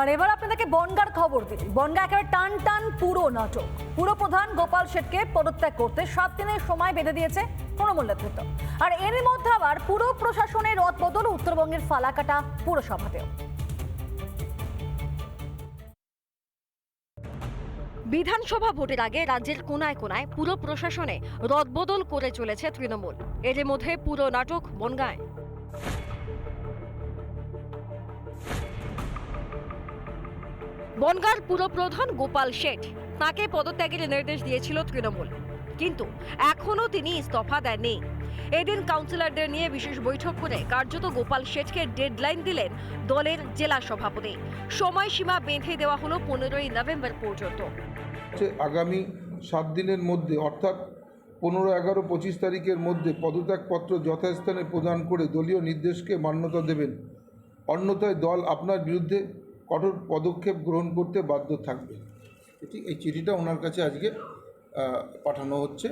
আর এবার আপনাদেরকে বনগার খবর দিই। বনগা একেবারে টান টান পুরো নাটক। পুরো প্রধান গোপাল শেঠকে পদত্যাগ করতে সাত দিনের সময় বেঁধে দিয়েছে তৃণমূল নেতৃত্ব। আর এর মধ্যে আবার পুরো প্রশাসনের রদ উত্তরবঙ্গের ফালাকাটা পুরসভাতেও। বিধানসভা ভোটের আগে রাজ্যের কোনায় কোনায় পুরো প্রশাসনে রদবদল করে চলেছে তৃণমূল। এর মধ্যে পুরো নাটক বনগায়। বনগার পুরপ্রধান গোপাল শেঠ তাকে পদত্যাগের নির্দেশ দিয়েছিল তৃণমূল। কিন্তু এখনও তিনি ইস্তফা দেননি। এদিন কাউন্সিলরদের নিয়ে বিশেষ বৈঠক করে কার্যত গোপাল শেঠকে ডেডলাইন দিলেন দলের জেলা সভাপতি। সময়সীমা বেঁধে দেওয়া হলো পনেরোই নভেম্বর পর্যন্ত। আগামী সাত দিনের মধ্যে অর্থাৎ পনেরো, এগারো, পঁচিশ তারিখের মধ্যে পদত্যাগপত্র যথাস্থানে প্রদান করে দলীয় নির্দেশকে মান্যতা দেবেন। অন্যথায় দল আপনার বিরুদ্ধে কঠোর পদক্ষেপ গ্রহণ করতে বাধ্য থাকবে। এটি এই চিঠিটা ওনার কাছে আজকে পাঠানো হচ্ছে।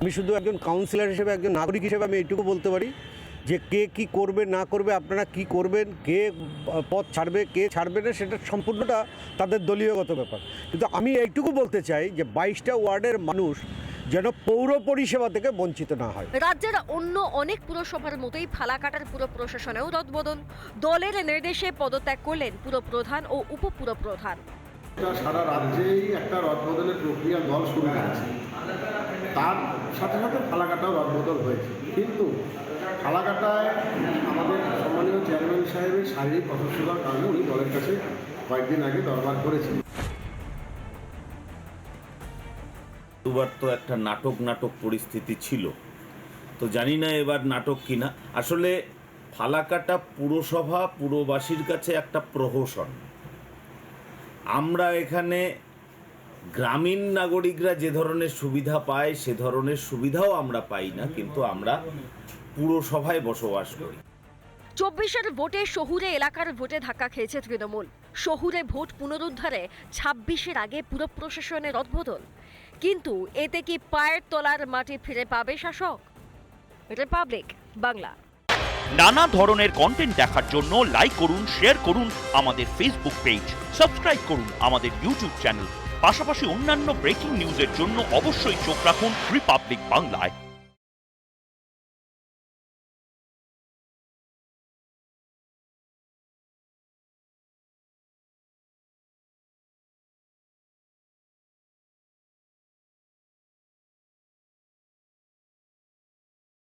আমি শুধু একজন কাউন্সিলর হিসেবে, একজন নাগরিক হিসেবে আমি এইটুকু বলতে পারি যে কে কি করবে, না করবে, আপনারা কি করবেন, কে পথ ছাড়বে, কে ছাড়বে না, সেটা সম্পূর্ণটা তাদের দলীয়গত ব্যাপার। কিন্তু আমি এইটুকু বলতে চাই যে বাইশটা ওয়ার্ডের মানুষ যেন পৌর পরিষেবা থেকে বঞ্চিত না হয়। রাজ্যের অন্য অনেক পুরসভার মতোই ফালাকাটার পুরো প্রশাসনেও রদবদল দলের নির্দেশে পদত্যাগ করলেন পুরপ্রধান ও উপপুরপ্রধান সারা রাজ্যেই একটা রদবদলের প্রক্রিয়া দল শুরু করেছে তার সাথে সাথে ফালাকাটাও রদবদল হয়েছে। কিন্তু ফালাকাটায় আমাদের সম্মানীয় চেয়ারম্যান সাহেবের শারীরিক অসুস্থতার কারণে উনি দলের কাছে কয়েকদিন আগে দরবার করেছেন দুবার তো একটা নাটক নাটক পরিস্থিতি ছিল। তো জানি না এবার নাটক কিনা। আসলে ফালাকাটা পুরসভা পুরবাসীর কাছে একটা প্রহসন। আমরা এখানে গ্রামীণ নাগরিকরা যে ধরনের সুবিধা পায়, সে ধরনের সুবিধাও আমরা পাই না, কিন্তু আমরা পুরসভায় বসবাস করি। চব্বিশের ভোটে শহুরে এলাকার ভোটে ধাক্কা খেয়েছে তৃণমূল। শহুরে ভোট পুনরুদ্ধারে ছাব্বিশের আগে পুরো প্রশাসনের রদবদল কিন্তু এতে কি পায়ের তলার মাটি ফিরে পাবে শাসক? রিপাবলিক, বাংলা। নানা ধরনের কন্টেন্ট দেখার জন্য লাইক করুন শেয়ার করুন আমাদের ফেসবুক পেজ সাবস্ক্রাইব করুন আমাদের ইউটিউব চ্যানেল পাশাপাশি অন্যান্য ব্রেকিং নিউজের জন্য অবশ্যই চোখ রাখুন রিপাবলিক বাংলায়